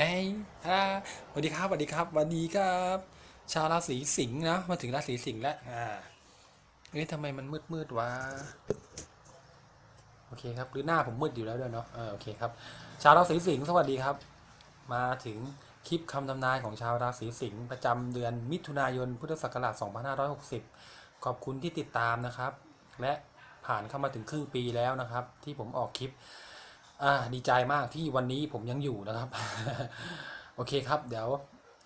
เฮ้ยอ่าสวัสดีครับสวัสดีครับวันนี้ครับ ชาวราศีสิงห์นะมาถึงราศีสิงห์แล้วอ่าเอ๊ะทำไมมันมืดมืดวะโอเคครับหรือหน้าผมมืดอยู่แล้วด้วยเนาะเออโอเคครับ ชาวราศีสิงห์สวัสดีครับ มาถึงคลิปคำทำนายของชาวราศีสิงห์ประจำเดือนมิถุนายนพุทธศักราช2560 ขอบคุณที่ติดตามนะครับ และผ่านเข้ามาถึงครึ่งปีแล้วนะครับ ที่ผมออกคลิป อ่าดีใจมากที่วันนี้ผมยังอยู่นะครับ โอเคครับ เดี๋ยว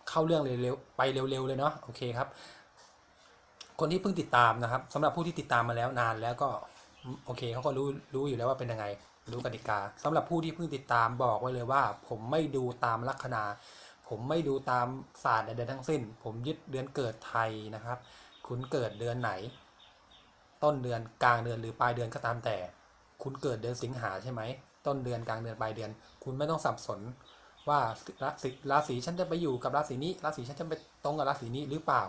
เข้าเรื่องเร็วๆไปเร็วๆเลยเนาะโอเคครับ คนที่เพิ่งติดตามนะครับสำหรับผู้ที่ติดตามมาแล้วนานแล้วก็โอเคเขาก็รู้รู้อยู่แล้วว่าเป็นยังไง รู้กติกาสำหรับผู้ที่เพิ่งติดตามบอกไว้เลยว่า ผมไม่ดูตามลัคนา ผมไม่ดูตามศาสตร์ใดๆทั้งสิ้น ผมยึดเดือนเกิดไทยนะครับ คุณเกิดเดือนไหน ต้นเดือนกลางเดือนหรือปลายเดือนก็ตามแต่ คุณเกิดเดือนสิงหาใช่ไหม ต้นเดือนกลางเดือนปลายเดือน คุณไม่ต้องสับสนว่าราศีราศีฉันจะไปอยู่กับราศีนี้ ราศีฉันจะไปตรงกับราศีนี้หรือเปล่า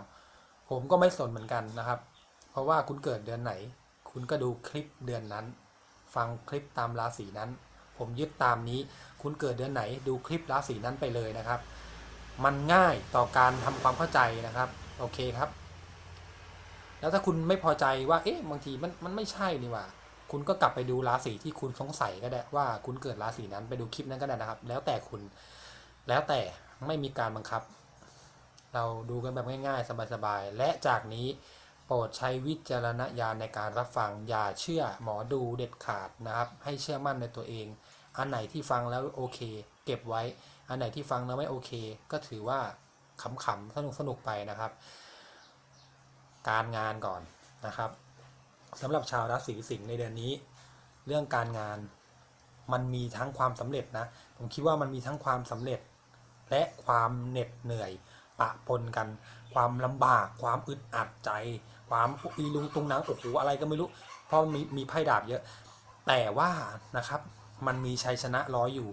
ผมก็ไม่สนเหมือนกันนะครับ เพราะว่าคุณเกิดเดือนไหน คุณก็ดูคลิปเดือนนั้น ฟังคลิปตามราศีนั้น ผมยึดตามนี้ คุณเกิดเดือนไหน ดูคลิปราศีนั้นไปเลยนะครับ มันง่ายต่อการทำความเข้าใจนะครับ โอเคครับ แล้วถ้าคุณไม่พอใจว่า เอ๊ะ บางทีมันมันไม่ใช่นี่ว่า คุณก็กลับไปดูราศีที่คุณสงสัยก็ได้ว่าคุณเกิดราศีนั้นไปดูคลิปนั้นก็ได้นะครับ แล้วแต่คุณแล้วแต่ไม่มีการบังคับ เราดูกันแบบง่ายๆ สบายๆ และจากนี้โปรดใช้วิจารณญาณในการรับฟังอย่าเชื่อหมอดูเด็ดขาดนะครับ ให้เชื่อมั่นในตัวเอง อันไหนที่ฟังแล้วโอเค เก็บไว้ อันไหนที่ฟังแล้วไม่โอเค ก็ถือว่าขำๆสนุกๆไปนะครับ การงานก่อนนะครับ สำหรับชาวราศีสิงห์ในเดือนนี้ เรื่องการงานมันมีทั้งความสำเร็จนะ ผมคิดว่ามันมีทั้งความสำเร็จ และความเหน็ดเหนื่อย ปะปนกัน ความลำบาก ความอึดอัดใจ ความอีลุงตุงนังโอ้โหอะไรก็ไม่รู้ เพราะมีมีไพ่ดาบเยอะ แต่ว่านะครับ มันมีชัยชนะรออยู่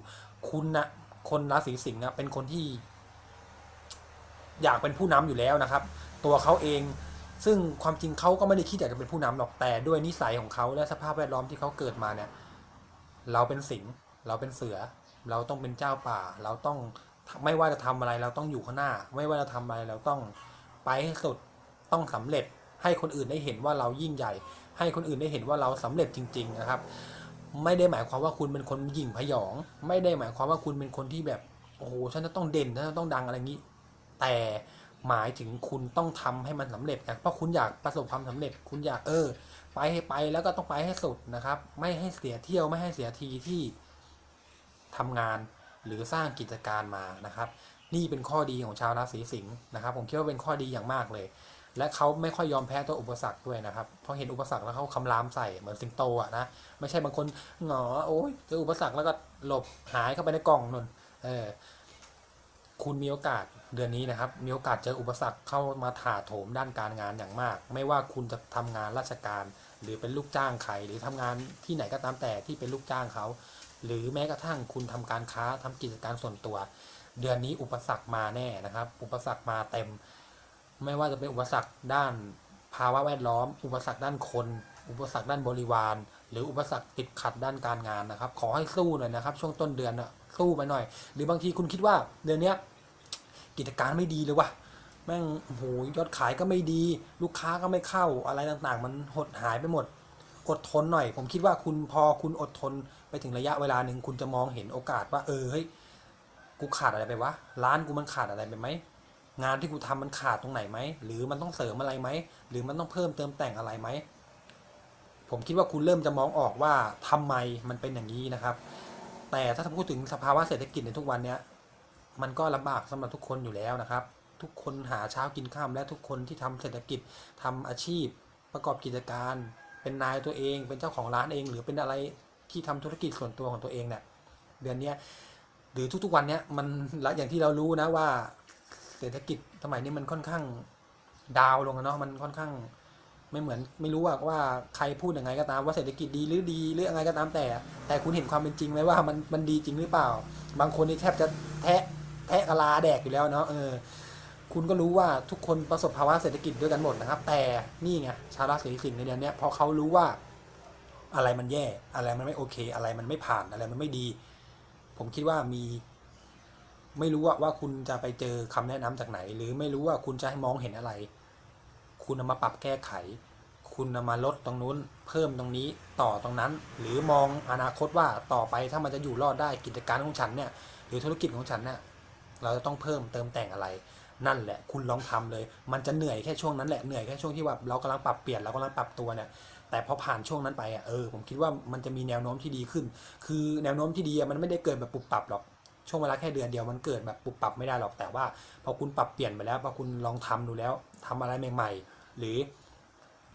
คุณนะคนราศีสิงห์นะเป็นคนที่ อยากเป็นผู้นำอยู่แล้วนะครับ ตัวเขาเอง ซึ่งความจริงเขาก็ไม่ได้คิดอยากจะเป็นผู้นำหรอกแต่ด้วยนิสัยของเขาและสภาพแวดล้อมที่เขาเกิดมาเนี่ย เราเป็นสิงห์เราเป็นเสือ เราต้องเป็นเจ้าป่า เราต้องไม่ว่าจะทำอะไรเราต้องอยู่ข้างหน้า ไม่ว่าจะทำอะไรเราต้องไปให้สุดต้องสำเร็จ ให้คนอื่นได้เห็นว่าเรายิ่งใหญ่ ให้คนอื่นได้เห็นว่าเราสำเร็จจริง ๆ นะครับ ไม่ได้หมายความว่าคุณเป็นคนหยิ่งพยอง ไม่ได้หมายความว่าคุณเป็นคนที่แบบโอ้โหฉันจะต้องเด่นฉันจะต้องดังอะไรอย่างนี้ แต่ หมายถึงคุณต้องทำให้มันสำเร็จนะเพราะคุณอยากประสบความสำเร็จ คุณอยากเออ ไปให้ไปแล้วก็ต้องไปให้สุดนะครับ ไม่ให้เสียเที่ยวไม่ให้เสียทีที่ทำงานหรือสร้างกิจการมานะครับ นี่เป็นข้อดีของชาวราศีสิงห์นะครับ ผมคิดว่าเป็นข้อดีอย่างมากเลย และเขาไม่ค่อยยอมแพ้ต่ออุปสรรคด้วยนะครับเพราะเห็นอุปสรรคแล้วเขาคำรามใส่เหมือนสิงโตอะนะไม่ใช่บางคนหงอโอ้ยเจออุปสรรคแล้วก็หลบหายเข้าไปในกล่องนนเออ คุณมีโอกาสเดือนนี้นะครับ มีโอกาสเจออุปสรรคเข้ามาถาโถมด้านการงานอย่างมาก ไม่ว่าคุณจะทำงานราชการ หรือเป็นลูกจ้างใครหรือทำงานที่ไหนก็ตามแต่ที่เป็นลูกจ้างเขา หรือแม้กระทั่งคุณทำการค้าทำกิจการส่วนตัว เดือนนี้อุปสรรคมาแน่นะครับ อุปสรรคมาเต็ม ไม่ว่าจะเป็นอุปสรรคด้านภาวะแวดล้อม อุปสรรคด้านคน อุปสรรคด้านบริวาร หรืออุปสรรคติดขัดด้านการงานนะครับ ขอให้สู้หน่อยนะครับ ช่วงต้นเดือนนะสู้ไปหน่อย หรือบางทีคุณคิดว่าเดือนนี้ กิจการไม่ดีเลยวะแม่งโอ้โหยอดขายก็ไม่ดี ลูกค้าก็ไม่เข้าอะไรต่างๆ มันหดหายไปหมด อดทนหน่อย ผมคิดว่าคุณพอคุณอดทนไปถึงระยะเวลาหนึ่งคุณจะมองเห็นโอกาสว่าเออเฮ้ยกูขาดอะไรไปวะร้านกูมันขาดอะไรไปไหมงานที่กูทำมันขาดตรงไหนไหมหรือมันต้องเสริมอะไรไหมหรือมันต้องเพิ่มเติมแต่งอะไรไหมผมคิดว่าคุณเริ่มจะมองออกว่าทำไมมันเป็นอย่างนี้นะครับ แต่ถ้าพูดถึงสภาวะเศรษฐกิจในทุกวันเนี้ย มันก็ลำบากสำหรับทุกคนอยู่แล้วนะครับ ทุกคนหาเช้ากินข้ามและทุกคนที่ทำเศรษฐกิจทำอาชีพ ประกอบกิจการ เป็นนายตัวเอง เป็นเจ้าของร้านเอง หรือเป็นอะไรที่ทำธุรกิจส่วนตัวของตัวเองเนี่ยเดือนนี้หรือทุกๆวันเนี้ยมันละอย่างที่เรารู้นะว่า เศรษฐกิจสมัยนี้มันค่อนข้างดาวลงอะเนาะมันค่อนข้างไม่เหมือนไม่รู้ว่าว่าใครพูดยังไงก็ตามว่าเศรษฐกิจดีหรือดีหรืออะไรก็ตามแต่ แต่คุณเห็นความเป็นจริงไหมว่ามันมันดีจริงหรือเปล่า บางคนนี่แทบจะแทะ แทะกะลาแดกอยู่แล้วเนาะเออคุณก็รู้ว่าทุกคนประสบภาวะเศรษฐกิจด้วยกันหมดนะครับ แต่นี่ไงชาวราศีสิงห์ในเดือนนี้พอเขารู้ว่าอะไรมันแย่ อะไรมันไม่โอเค อะไรมันไม่ผ่านอะไรมันไม่ดี ผมคิดว่ามี ไม่รู้ว่าว่าคุณจะไปเจอคำแนะนำจากไหน หรือไม่รู้ว่าคุณจะให้มองเห็นอะไร คุณเอามาปรับแก้ไข คุณเอามาลดตรงนู้น เพิ่มตรงนี้ต่อตรงนั้น หรือมองอนาคตว่าต่อไปถ้ามันจะอยู่รอดได้กิจการของฉันเนี่ย หรือธุรกิจของฉันเนี่ย เราจะต้องเพิ่มเติมแต่งอะไร นั่นแหละคุณลองทำเลย มันจะเหนื่อยแค่ช่วงนั้นแหละเหนื่อยแค่ช่วงที่ว่าเรากำลังปรับเปลี่ยนเรากำลังปรับตัวเนี่ยแต่พอผ่านช่วงนั้นไปอะเออผมคิดว่ามันจะมีแนวโน้มที่ดีขึ้น คือแนวโน้มที่ดีมันไม่ได้เกิดแบบปุบปรับหรอกช่วงเวลาแค่เดือนเดียวมันเกิดแบบปุบปรับไม่ได้หรอกแต่ว่า พอคุณปรับเปลี่ยนไปแล้วพอคุณลองทำดูแล้วทำอะไรใหม่ ๆ หรือ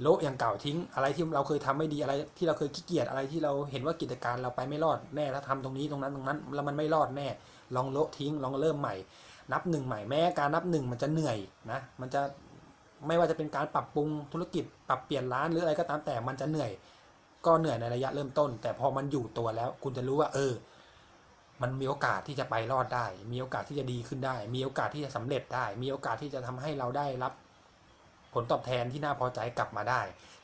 โละอย่างเก่าทิ้งอะไรที่เราเคยทำไม่ดีอะไร ที่เราเคยขี้เกียจอะไรที่เราเห็นว่ากิจการเราไปไม่รอดแน่แล้วทำตรงนี้ตรงนั้นตรงนั้นแล้วมันไม่รอดแน่ ลองโละทิ้ง ลองเริ่มใหม่ นับหนึ่งใหม่แม้การนับหนึ่งมันจะเหนื่อยนะมันจะไม่ว่าจะเป็นการปรับปรุงธุรกิจปรับเปลี่ยนร้านหรืออะไรก็ตามแต่มันจะเหนื่อย ก็เหนื่อยในระยะเริ่มต้น แต่พอมันอยู่ตัวแล้ว คุณจะรู้ว่า เออ มันมีโอกาสที่จะไปรอดได้ มีโอกาสที่จะดีขึ้นได้ มีโอกาสที่จะสำเร็จได้ มีโอกาสที่จะทำให้เราได้รับ ผลตอบแทนที่น่าพอใจกลับมาได้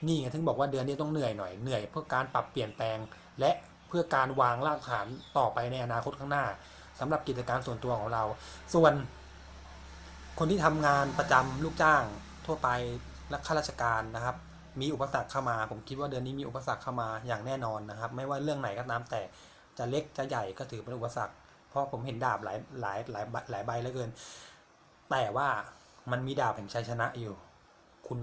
นี่ไงถึงบอกว่าเดือนนี้ต้องเหนื่อยหน่อยเหนื่อย เพื่อการปรับเปลี่ยนแปลง และเพื่อการวางรากฐานต่อไปในอนาคตข้างหน้า สำหรับกิจการส่วนตัวของเรา ส่วนคนที่ทำงานประจำลูกจ้าง ทั่วไปและข้าราชการนะครับ มีอุปสรรคเข้ามา ผมคิดว่าเดือนนี้มีอุปสรรคเข้ามาอย่างแน่นอนนะครับ ไม่ว่าเรื่องไหนก็ตามแต่จะเล็กจะใหญ่ก็ถือเป็นอุปสรรค เพราะผมเห็นดาบหลายหลายหลายใบหลายใบเหลือเกิน แต่ว่ามันมีดาบแห่งชัยชนะอยู่ คุณ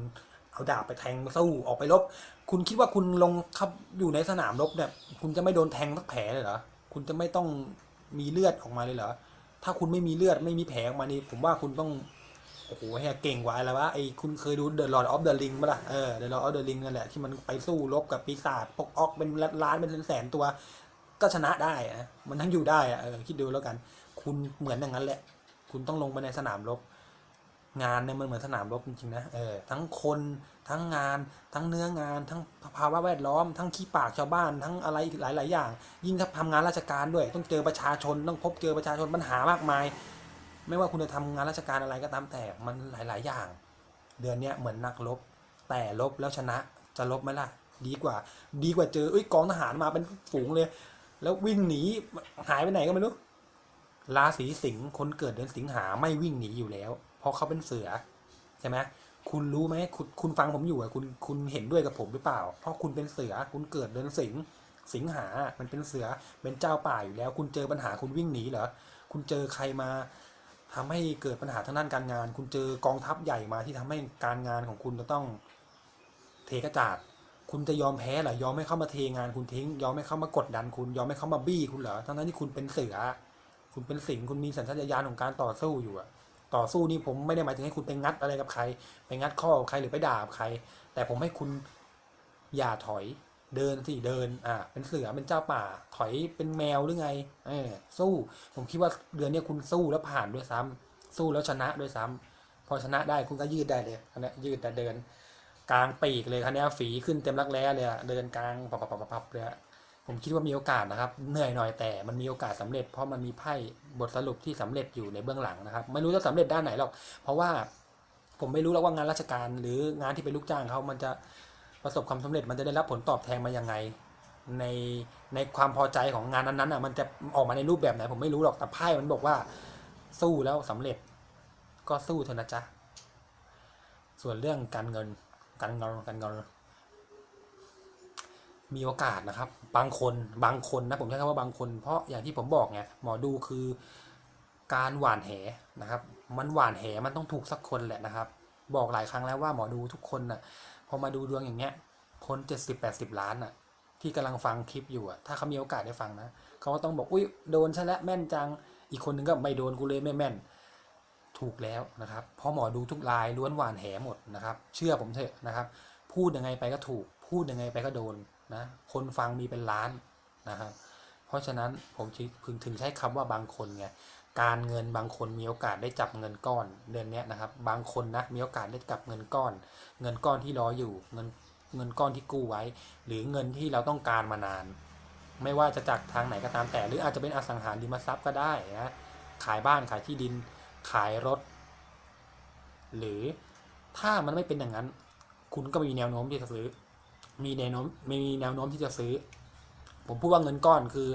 เอาดาบไปแทงสู้ออกไปรบ คุณคิดว่าคุณลงขับอยู่ในสนามรบเนี่ย คุณจะไม่โดนแทงสักแผลเลยเหรอ คุณจะไม่ต้อง มีเลือดออกมาเลยเหรอ ถ้าคุณไม่มีเลือดไม่มีแผลออกมานี่ผมว่าคุณต้องโอ้โหเฮียเก่งกว่าอะไรวะไอ้คุณเคยดู The Lord of the Ring ปะล่ะเออ The Lord of the Ring นั่นแหละที่มันไปสู้รบกับปีศาจปกออกเป็นล้านเป็นแสนตัว ก็ชนะได้นะมันทั้งอยู่ได้อะเออคิดดูแล้วกัน คุณเหมือนอย่างนั้นแหละ คุณต้องลงไปในสนามรบ งานเนี่ยมันเหมือนสนามรบจริงๆนะเออทั้งคนทั้งงาน ทั้งเนื้องาน ทั้งภาวะแวดล้อม ทั้งขี้ปากชาวบ้าน ทั้งอะไรหลาย ๆ อย่าง ยิ่งถ้าทำงานราชการด้วย ต้องเจอประชาชนต้องพบเจอประชาชนปัญหามากมาย ไม่ว่าคุณจะทำงานราชการอะไรก็ตามแต่มันหลาย ๆ อย่าง เดือนเนี้ยเหมือนนักรบ แต่ลบแล้วชนะจะลบไหมล่ะ ดีกว่า ดีกว่าเจอเอ้ยกองทหารมาเป็นฝูงเลย แล้ววิ่งหนีหายไปไหนก็ไม่รู้ราศีสิงห์คนเกิดเดือนสิงหาไม่วิ่งหนีอยู่แล้ว เพราะเขาเป็นเสือใช่ไหมคุณรู้ไหมคุณคุณฟังผมอยู่อะคุณคุณเห็นด้วยกับผมหรือเปล่า เพราะคุณเป็นเสือคุณเกิดเดือนสิงห์สิงหา มันเป็นเสือเป็นเจ้าป่าอยู่แล้ว คุณเจอปัญหาคุณวิ่งหนีเหรอคุณเจอใครมาทำให้เกิดปัญหาทางด้านการงาน คุณเจอกองทัพใหญ่มาที่ทำให้การงานของคุณจะต้องเทกระจาดคุณจะยอมแพ้เหรอยอมให้เข้ามาเทงานคุณทิ้ง ยอมให้เข้ามากดดันคุณ ยอมให้เข้ามาบี้คุณเหรอทั้งนั้นที่คุณเป็นเสือ คุณเป็นสิงห์คุณมีสัญชาตญาณของการต่อสู้อยู่อะ ต่อสู้นี่ผมไม่ได้หมายถึงให้คุณไปงัดอะไรกับใคร ไปงัดข้อกับใครหรือไปด่ากับใคร แต่ผมให้คุณอย่าถอยเดินสิเดินอ่าเป็นเสือเป็นเจ้าป่า ถอยเป็นแมวหรือไงเออสู้ผมคิดว่าเดือนเนี้ยคุณสู้แล้วผ่านด้วยซ้ำสู้แล้วชนะด้วยซ้ำพอชนะได้คุณก็ยืดได้เลยอันนี้ยืดแต่เดิน กลางปีกเลยคันนี้ฝีขึ้นเต็มรักแร้เลยเดินกลางปับปับปับปับเลย ผมคิดว่ามีโอกาสนะครับ เหนื่อยหน่อยแต่มันมีโอกาสสำเร็จ เพราะมันมีไพ่บทสรุปที่สำเร็จอยู่ในเบื้องหลังนะครับ ไม่รู้จะสำเร็จด้านไหนหรอก เพราะว่าผมไม่รู้แล้วว่างานราชการ หรืองานที่เป็นลูกจ้างเขามันจะประสบความสำเร็จ มันจะได้รับผลตอบแทนมายังไง ในในความพอใจของงานนั้นๆอะมันจะออกมาในรูปแบบไหน ผมไม่รู้หรอกแต่ไพ่มันบอกว่า สู้แล้วสำเร็จ ก็สู้เถอะนะจ๊ะส่วนเรื่องการเงินการเงินการเงิน มีโอกาสนะครับ บางคนบางคนนะผมใช้คำว่าบางคน เพราะอย่างที่ผมบอกไงหมอดูคือการหว่านแหนะครับ มันหว่านแหมันต้องถูกสักคนแหละนะครับ บอกหลายครั้งแล้วว่าหมอดูทุกคนน่ะพอมาดูดวงอย่างเงี้ยคนเจ็ดสิบแปดสิบล้านน่ะ ที่กำลังฟังคลิปอยู่อะถ้าเขามีโอกาสได้ฟังนะเขาก็ต้องบอกอุ้ยโดนฉันแล้วแม่นจัง อีกคนนึงก็ไม่โดนกูเลยไม่แม่น ถูกแล้วนะครับเพราะหมอดูทุกรายล้วนหว่านแหหมดนะครับ เชื่อผมเถอะนะครับ พูดยังไงไปก็ถูก พูดยังไงไปก็โดน นะคนฟังมีเป็นล้านนะครับเพราะฉะนั้นผมถึงถึงใช้คำว่าบางคนไงการเงินบางคนมีโอกาสได้จับเงินก้อนเดือนนี้นะครับ บางคนนะมีโอกาสได้จับเงินก้อน เงินก้อนที่รออยู่เงินเงินก้อนที่กู้ไว้ หรือเงินที่เราต้องการมานาน ไม่ว่าจะจากทางไหนก็ตามแต่ หรืออาจจะเป็นอสังหาริมทรัพย์ก็ได้นะขายบ้านขายที่ดินขายรถ หรือถ้ามันไม่เป็นอย่างนั้น คุณก็มีแนวโน้มที่จะซื้อ มีแนวโน้มมีแนวโน้มที่จะซื้อ ผมพูดว่าเงินก้อนคือ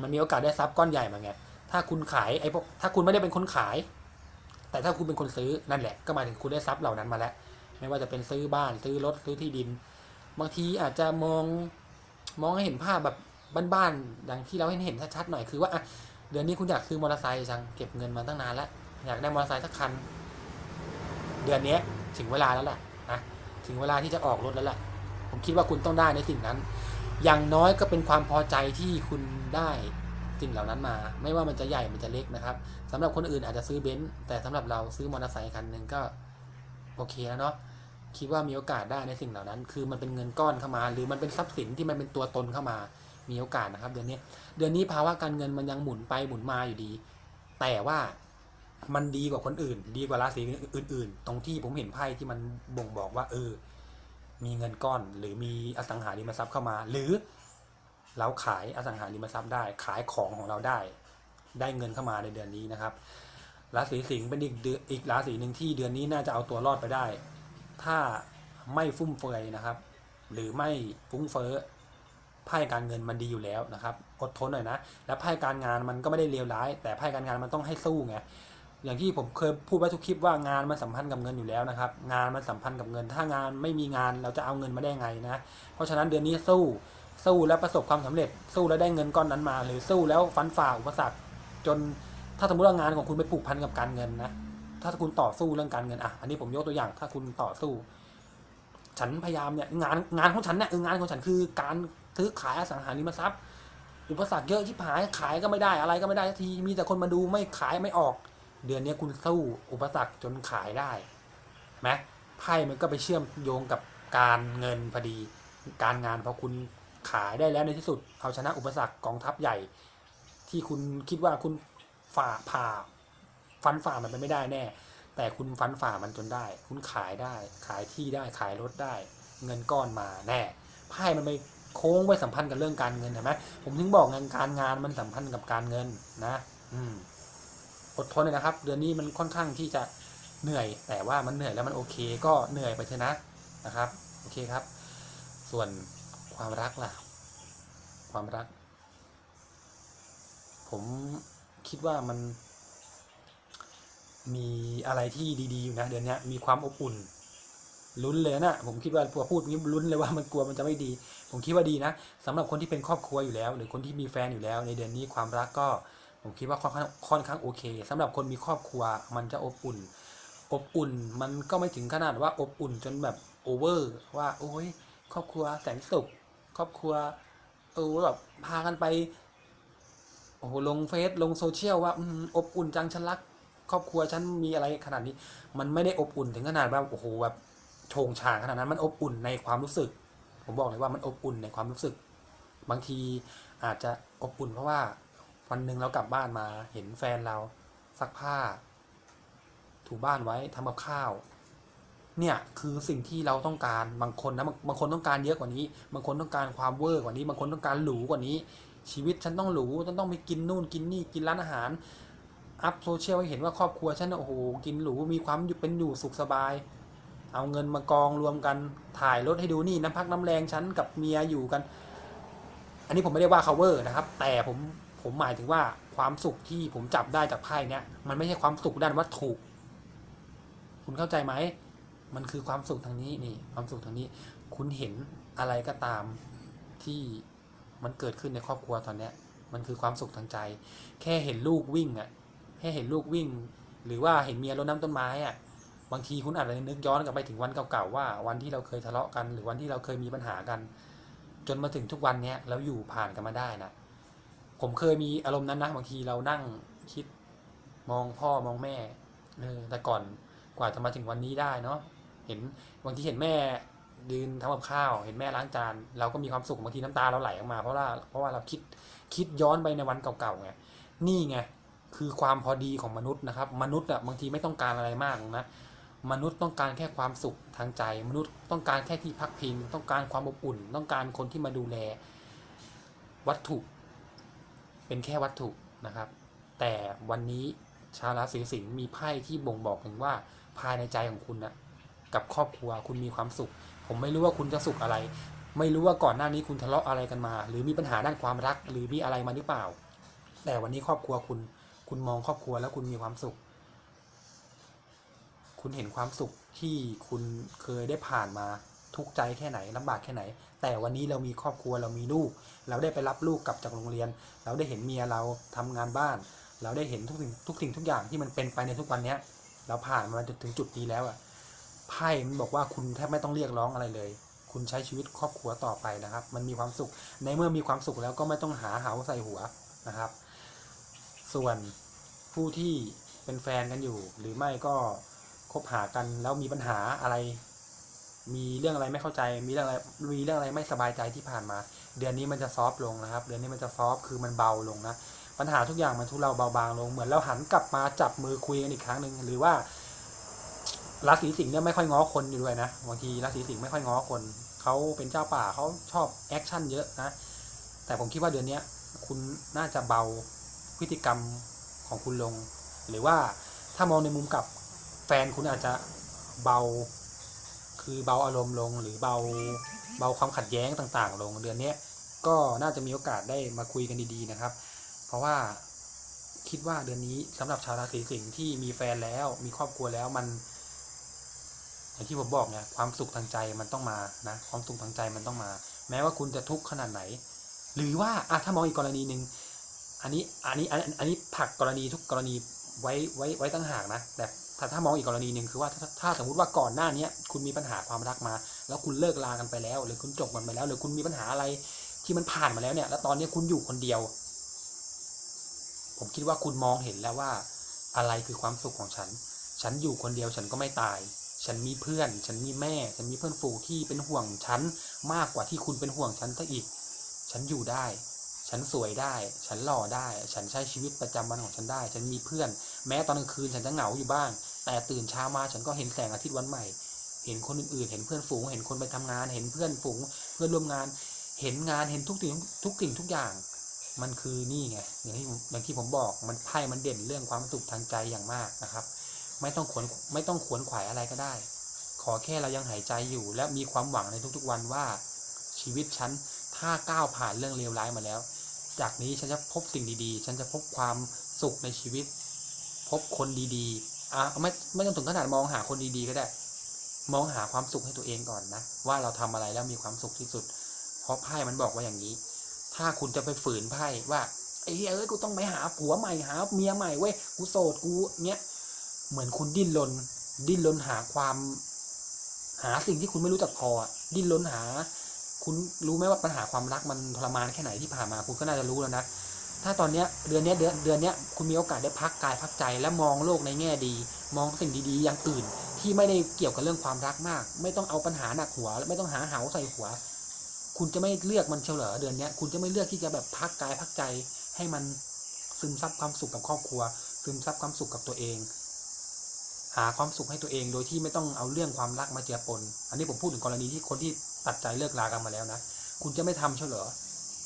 มันมีโอกาสได้ทรัพย์ก้อนใหญ่มาไงถ้าคุณขายไอ้พวกถ้าคุณไม่ได้เป็นคนขาย แต่ถ้าคุณเป็นคนซื้อนั่นแหละ ก็หมายถึงคุณได้ทรัพย์เหล่านั้นมาแล้ว ไม่ว่าจะเป็นซื้อบ้านซื้อรถซื้อที่ดิน บางทีอาจจะมองมองให้เห็นภาพแบบบ้านๆอย่างที่เราเห็นเห็นชัดๆหน่อยคือว่าอะเดือนนี้คุณอยากซื้อมอเตอร์ไซค์จังเก็บเงินมาตั้งนานแล้วอยากได้มอเตอร์ไซค์สักคัน เดือนนี้ถึงเวลาแล้วแหละนะถึงเวลาที่จะออกรถแล้วแหละ ผมคิดว่าคุณต้องได้ในสิ่งนั้น อย่างน้อยก็เป็นความพอใจที่คุณได้สิ่งเหล่านั้นมา ไม่ว่ามันจะใหญ่มันจะเล็กนะครับสำหรับคนอื่นอาจจะซื้อเบนซ์แต่สำหรับเราซื้อมอเตอร์ไซค์คันหนึ่งก็โอเคแล้วเนาะคิดว่ามีโอกาสได้ในสิ่งเหล่านั้น คือมันเป็นเงินก้อนเข้ามา หรือมันเป็นทรัพย์สินที่มันเป็นตัวตนเข้ามา มีโอกาสนะครับ เดือนนี้ เดือนนี้ภาวะการเงินมันยังหมุนไปหมุนมาอยู่ดี แต่ว่ามันดีกว่าคนอื่น ดีกว่าราศีอื่น ๆ ตรงที่ผมเห็นไพ่ที่มันบ่งบอกว่าเออ มีเงินก้อน หรือมีอสังหาริมทรัพย์เข้ามา หรือเราขายอสังหาริมทรัพย์ได้ ขายของของเราได้ ได้เงินเข้ามาในเดือนนี้นะครับราศีสิงห์เป็นอีกเดือนอีกราศีหนึ่งที่เดือนนี้น่าจะเอาตัวรอดไปได้ ถ้าไม่ฟุ่มเฟือยนะครับ หรือไม่ฟุ้งเฟ้อไพ่การเงินมันดีอยู่แล้วนะครับ อดทนหน่อยนะ และไพ่การงานมันก็ไม่ได้เลวร้าย แต่ไพ่การงานมันต้องให้สู้ไง อย่างที่ผมเคยพูดไว้ทุกคลิปว่างานมันสัมพันธ์กับเงินอยู่แล้วนะครับ งานมันสัมพันธ์กับเงิน ถ้างานไม่มีงานเราจะเอาเงินมาได้ไงนะ เพราะฉะนั้นเดือนนี้สู้สู้แล้วประสบความสำเร็จ สู้แล้วได้เงินก้อนนั้นมา หรือสู้แล้วฟันฝ่าอุปสรรคจนถ้าสมมติว่างานของคุณไปผูกพันกับการเงินนะถ้าคุณต่อสู้เรื่องการเงินอะอันนี้ผมยกตัวอย่างถ้าคุณต่อสู้ ฉันพยายามเนี่ยงานงานของฉันเนี่ยงานของฉันคือการซื้อขายอสังหาริมทรัพย์ อุปสรรคเยอะที่หายขายก็ไม่ได้อะไรก็ไม่ได้ทีมีแต่คนมาดูไม่ขายไม่ออก เดือนนี้คุณสู้อุปสรรคจนขายได้ไหมไพ่มันก็ไปเชื่อมโยงกับการเงินพอดี การงานพอคุณขายได้แล้วในที่สุด เอาชนะอุปสรรคกองทัพใหญ่ ที่คุณคิดว่าคุณฝ่าผ่าฟันฝ่ามันไปไม่ได้แน่ แต่คุณฟันฝ่ามันจนได้ คุณขายได้ ขายที่ได้ขายรถได้ เงินก้อนมาแน่ไพ่มันไปโค้งไว้สัมพันธ์กับเรื่องการเงินเห็นไหมผมถึงบอกงานการงานมันสัมพันธ์กับการเงินนะ อืม อดทนเลยนะครับ เดือนนี้มันค่อนข้างที่จะเหนื่อย แต่ว่ามันเหนื่อยแล้วมันโอเค ก็เหนื่อยไปเถอะนะนะครับ โอเคครับ ส่วนความรักล่ะ ความรัก ผมคิดว่ามัน มีอะไรที่ดีๆอยู่นะเดือนนี้มีความอบอุ่นลุ้นเลยนะผมคิดว่าพอพูดนี้ลุ้นเลยว่ามันกลัวมันจะไม่ดี ผมคิดว่าดีนะสำหรับคนที่เป็นครอบครัวอยู่แล้ว หรือคนที่มีแฟนอยู่แล้ว ในเดือนนี้ความรักก็ ผมคิดว่าค่อนข้างค่อนข้างโอเคสำหรับคนมีครอบครัวมันจะอบอุ่น อบอุ่นมันก็ไม่ถึงขนาดว่าอบอุ่นจนแบบโอเวอร์ ว่าโอ้ยครอบครัวแสนสุขครอบครัวเออแบบพากันไปโอ้โหลงเฟซลงโซเชียลว่าอืมอบอุ่นจังฉันรัก ครอบครัวฉันมีอะไรขนาดนี้ มันไม่ได้อบอุ่นถึงขนาดแบบโอ้โหแบบโชงชางขนาดนั้นมันอบอุ่นในความรู้สึก ผมบอกเลยว่ามันอบอุ่นในความรู้สึก บางทีอาจจะอบอุ่นเพราะว่า วันหนึ่งเรากลับบ้านมาเห็นแฟนเราซักผ้า ถูบ้านไว้ทำกับข้าว เนี่ยคือสิ่งที่เราต้องการบางคนนะบางคนต้องการเยอะกว่านี้ บางคนต้องการความเวอร์กว่านี้ บางคนต้องการหรูกว่านี้ ชีวิตฉันต้องหรูฉันต้องไปกินนู่นกินนี่กินร้านอาหาร อัพโซเชียลให้เห็นว่าครอบครัวฉันโอ้โหกินหรูมีความอยู่เป็นอยู่สุขสบายเอาเงินมากองรวมกันถ่ายรถให้ดูนี่น้ำพักน้ำแรงฉันกับเมียอยู่กัน อันนี้ผมไม่ได้ว่า cover นะครับ แต่ผม ผมหมายถึงว่าความสุขที่ผมจับได้จากไพ่เนี้ยมันไม่ใช่ความสุขด้านวัตถุคุณเข้าใจไหม มันคือความสุขทางนี้นี่ ความสุขทางนี้ คุณเห็นอะไรก็ตามที่มันเกิดขึ้นในครอบครัวตอนเนี้ย มันคือความสุขทางใจ แค่เห็นลูกวิ่งอะ แค่เห็นลูกวิ่ง หรือว่าเห็นเมียรดน้ำต้นไม้อะ บางทีคุณอาจจะนึกย้อนกลับไปถึงวันเก่าๆว่า วันที่เราเคยทะเลาะกัน หรือวันที่เราเคยมีปัญหากัน จนมาถึงทุกวันเนี้ยแล้วอยู่ผ่านกันมาได้นะ ผมเคยมีอารมณ์นั้นนะบางทีเรานั่งคิดมองพ่อมองแม่เออแต่ก่อนกว่าจะมาถึงวันนี้ได้เนาะเห็นบางทีเห็นแม่ยืนทำกับข้าว เห็นแม่ล้างจานเราก็มีความสุขบางทีน้ำตาเราไหลออกมาเพราะว่าเพราะว่าเราคิดคิดย้อนไปในวันเก่าๆไงนี่ไงคือความพอดีของมนุษย์นะครับ มนุษย์อะบางทีไม่ต้องการอะไรมากนะมนุษย์ต้องการแค่ความสุขทางใจ มนุษย์ต้องการแค่ที่พักพิงต้องการความอบอุ่น ต้องการคนที่มาดูแล วัตถุ เป็นแค่วัตถุนะครับ แต่วันนี้ชาวราศีสิงห์มีไพ่ที่บ่งบอกถึงว่าภายในใจของคุณนะกับครอบครัวคุณมีความสุข ผมไม่รู้ว่าคุณจะสุขอะไร ไม่รู้ว่าก่อนหน้านี้คุณทะเลาะอะไรกันมา หรือมีปัญหาด้านความรัก หรือมีอะไรมาหรือเปล่า แต่วันนี้ครอบครัวคุณ คุณมองครอบครัวแล้วคุณมีความสุข คุณเห็นความสุขที่คุณเคยได้ผ่านมา ทุกข์ใจแค่ไหนลำบากแค่ไหน แต่วันนี้เรามีครอบครัวเรามีลูก เราได้ไปรับลูกกลับจากโรงเรียน เราได้เห็นเมียเราทำงานบ้าน เราได้เห็นทุกสิ่งทุกสิ่งทุกอย่างที่มันเป็นไปในทุกวันเนี้ยเราผ่านมาจนถึงจุดนี้แล้วอะไพ่มันบอกว่าคุณแทบไม่ต้องเรียกร้องอะไรเลย คุณใช้ชีวิตครอบครัวต่อไปนะครับ มันมีความสุข ในเมื่อมีความสุขแล้วก็ไม่ต้องหาเหาใส่หัวนะครับ ส่วนผู้ที่เป็นแฟนกันอยู่ หรือไม่ก็คบหากันแล้วมีปัญหาอะไร มีเรื่องอะไรไม่เข้าใจ มีเรื่องอะไร มีเรื่องอะไรไม่สบายใจที่ผ่านมา เดือนนี้มันจะซอฟต์ลงนะครับ เดือนนี้มันจะซอฟต์คือมันเบาลงนะ ปัญหาทุกอย่างมันทุเลาเบาบางลง เหมือนเราหันกลับมาจับมือคุยกันอีกครั้งหนึ่งหรือว่าราศีสิงห์เนี่ยไม่ค่อยง้อคนอยู่ด้วยนะ บางทีราศีสิงห์ไม่ค่อยง้อคน เขาเป็นเจ้าป่าเขาชอบแอคชั่นเยอะนะ แต่ผมคิดว่าเดือนนี้คุณน่าจะเบาพฤติกรรมของคุณลง หรือว่าถ้ามองในมุมกับแฟนคุณอาจจะเบา คือเบาอารมณ์ลงหรือเบาเบาความขัดแย้งต่างๆ ลงเดือนนี้ก็น่าจะมีโอกาสได้มาคุยกันดีๆนะครับ เพราะว่าคิดว่าเดือนนี้สำหรับชาวราศีสิงห์ที่มีแฟนแล้ว มีครอบครัวแล้วมัน อย่างที่ผมบอกเนี่ยความสุขทางใจมันต้องมานะความสุขทางใจมันต้องมา แม้ว่าคุณจะทุกข์ขนาดไหน หรือว่าอะถ้ามองอีกกรณีหนึ่งอันนี้อันนี้อันอันนี้ผักกรณีทุกกรณีไว้ไว้ไว้ตั้งหากนะแต่ ถ้าถ้ามองอีกกรณีหนึ่งคือว่าถ้าถ้าสมมติว่าก่อนหน้าเนี้คุณมีปัญหาความรักมา แล้วคุณเลิกลากันไปแล้ว หรือคุณจบกันไปแล้ว หรือคุณมีปัญหาอะไรที่มันผ่านมาแล้วเนี่ย แล้วตอนนี้คุณอยู่คนเดียว ผมคิดว่าคุณมองเห็นแล้วว่า อะไรคือความสุขของฉัน ฉันอยู่คนเดียวฉันก็ไม่ตาย ฉันมีเพื่อน ฉันมีแม่ ฉันมีเพื่อนฝูงที่เป็นห่วงฉันมากกว่าที่คุณเป็นห่วงฉันซะอีก ฉันอยู่ได้ฉันสวยได้ ฉันหล่อได้ ฉันใช้ชีวิตประจำวันของฉันได้ ฉันมีเพื่อน แม้ตอนกลางคืนฉันจะเหงาอยู่บ้าง แต่ตื่นเช้ามาฉันก็เห็นแสงอาทิตย์วันใหม่ เห็นคนอื่นๆ เห็นเพื่อนฝูง เห็นคนไปทำงาน เห็นเพื่อนฝูง เพื่อนร่วมงาน เห็นงาน เห็นทุกสิ่งทุกสิ่งทุกอย่าง มันคือนี่ไง อย่างที่ผมอย่างที่ผมบอก มันไพ่มันเด่นเรื่องความสุขทางใจอย่างมากนะครับ ไม่ต้องขวนไม่ต้องขวนขวายอะไรก็ได้ ขอแค่เรายังหายใจอยู่ และมีความหวังในทุกๆวันว่า ชีวิตฉันถ้าก้าวผ่านเรื่องเลวร้ายมาแล้ว จากนี้ฉันจะพบสิ่งดีๆ ฉันจะพบความสุขในชีวิต พบคนดีๆ อะไม่ไม่ต้องถึงขนาดมองหาคนดีๆก็ได้ มองหาความสุขให้ตัวเองก่อนนะ ว่าเราทำอะไรแล้วมีความสุขที่สุด เพราะไพ่มันบอกว่าอย่างนี้ ถ้าคุณจะไปฝืนไพ่ว่าไอ้เอ้ยกูต้องไปหาผัวใหม่หาเมียใหม่เว้ยกูโสดกูเนี้ยเหมือนคุณดิ้นรนดิ้นรนหาความหาสิ่งที่คุณไม่รู้จักพออะดิ้นรนหา คุณรู้ไหมว่าปัญหาความรักมันทรมานแค่ไหนที่ผ่านมา คุณก็น่าจะรู้แล้วนะ ถ้าตอนเนี้ยเดือนเนี้ยเดือนเดือนเนี้ยคุณมีโอกาสได้พักกายพักใจและมองโลกในแง่ดี มองสิ่งดีๆอย่างอื่น ที่ไม่ได้เกี่ยวกับเรื่องความรักมาก ไม่ต้องเอาปัญหาหนักหัว ไม่ต้องหาเหาใส่หัว คุณจะไม่เลือกมันเฉลอเดือนเนี้ยคุณจะไม่เลือกที่จะแบบพักกายพักใจ ให้มันซึมซับความสุขกับครอบครัว ซึมซับความสุขกับตัวเอง หาความสุขให้ตัวเองโดยที่ไม่ต้องเอาเรื่องความรักมาเจือปน อันนี้ผมพูดถึงกรณีที่คนที่ตัดใจเลิกลากันมาแล้วนะคุณจะไม่ทำเฉลอ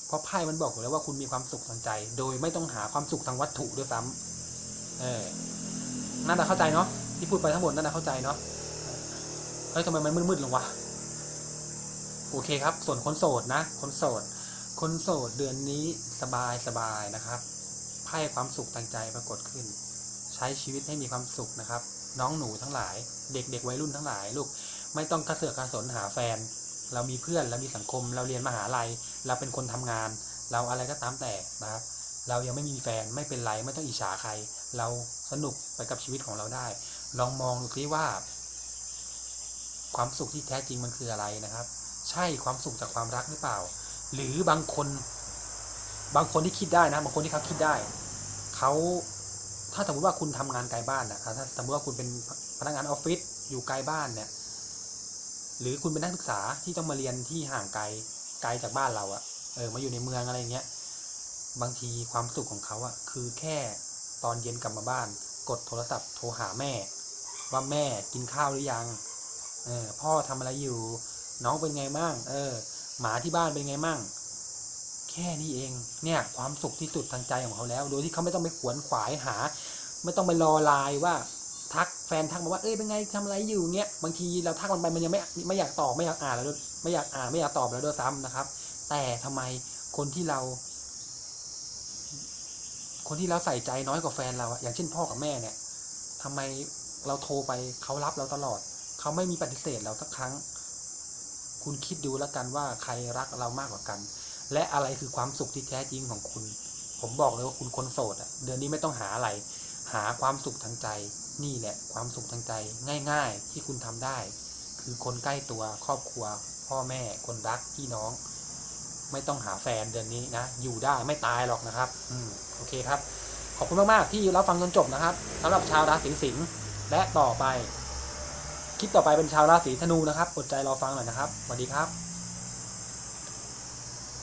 เพราะไพ่มันบอกอยู่แล้วว่าคุณมีความสุขทางใจ โดยไม่ต้องหาความสุขทางวัตถุด้วยซ้ำเออน่าจะเข้าใจเนาะที่พูดไปทั้งหมดน่าจะเข้าใจเนาะเฮ้ยทำไมมันมืดๆลงวะโอเคครับ ส่วนคนโสดนะ คนโสด คนโสดเดือนนี้สบายสบายนะครับไพ่ความสุขทางใจปรากฏขึ้น ใช้ชีวิตให้มีความสุขนะครับ น้องหนูทั้งหลาย เด็กๆวัยรุ่นทั้งหลายลูกไม่ต้องกระเสือกกระสนหาแฟน เรามีเพื่อนเรามีสังคมเราเรียนมหาลัย เราเป็นคนทำงาน เราอะไรก็ตามแต่นะครับ เรายังไม่มีแฟนไม่เป็นไรไม่ต้องอิจฉาใคร เราสนุกไปกับชีวิตของเราได้ ลองมองดูซิว่า ความสุขที่แท้จริงมันคืออะไรนะครับ ใช่ความสุขจากความรักหรือเปล่า หรือบางคน บางคนที่คิดได้นะ บางคนที่เขาคิดได้เขาถ้าสมมติว่าคุณทำงานไกลบ้านนะถ้าสมมติว่าคุณเป็นพนักงานออฟฟิศอยู่ไกลบ้านเนี่ย หรือคุณเป็นนักศึกษาที่ต้องมาเรียนที่ห่างไกล ลจากบ้านเราอะเออมาอยู่ในเมืองอะไรเงี้ยบางทีความสุขของเขาอะคือแค่ตอนเย็นกลับมาบ้าน กดโทรศัพท์โทรหาแม่ ว่าแม่กินข้าวหรือยังเออพ่อทำอะไรอยู่ น้องเป็นไงมั่งเออ หมาที่บ้านเป็นไงมั่งแค่นี้เอง เนี่ยความสุขที่สุดทางใจของเขาแล้ว โดยที่เขาไม่ต้องไปขวนขวายหา ไม่ต้องไปรอไลน์ว่า ทักแฟนทักมาว่าเอ้ยเป็นไงทำอะไรอยู่เงี้ยบางทีเราทักมันไปมันยังไม่ไม่อยากตอบไม่อยากอ่านแล้วด้วยไม่อยากอ่านไม่อยากตอบแล้วด้วยซ้ำนะครับ แต่ทำไมคนที่เรา คนที่เราใส่ใจน้อยกว่าแฟนเราอย่างเช่นพ่อกับแม่เนี่ยทำไมเราโทรไปเขารับเราตลอด เขาไม่มีปฏิเสธเราสักครั้ง คุณคิดดูแล้วกันว่าใครรักเรามากกว่ากัน และอะไรคือความสุขที่แท้จริงของคุณ ผมบอกเลยว่าคุณคนโสดอะเดือนนี้ไม่ต้องหาอะไร หาความสุขทางใจ นี่แหละความสุขทางใจง่ายๆที่คุณทำได้ คือคนใกล้ตัวครอบครัว พ่อแม่คนรักพี่น้อง ไม่ต้องหาแฟนเดือนนี้นะ อยู่ได้ไม่ตายหรอกนะครับ อืมโอเคครับ ขอบคุณมากๆที่รับฟังจนจบนะครับสำหรับชาวราศีสิงห์และต่อไปคลิปต่อไปเป็นชาวราศีธนูนะครับอดใจรอฟังหน่อยนะครับสวัสดีครับ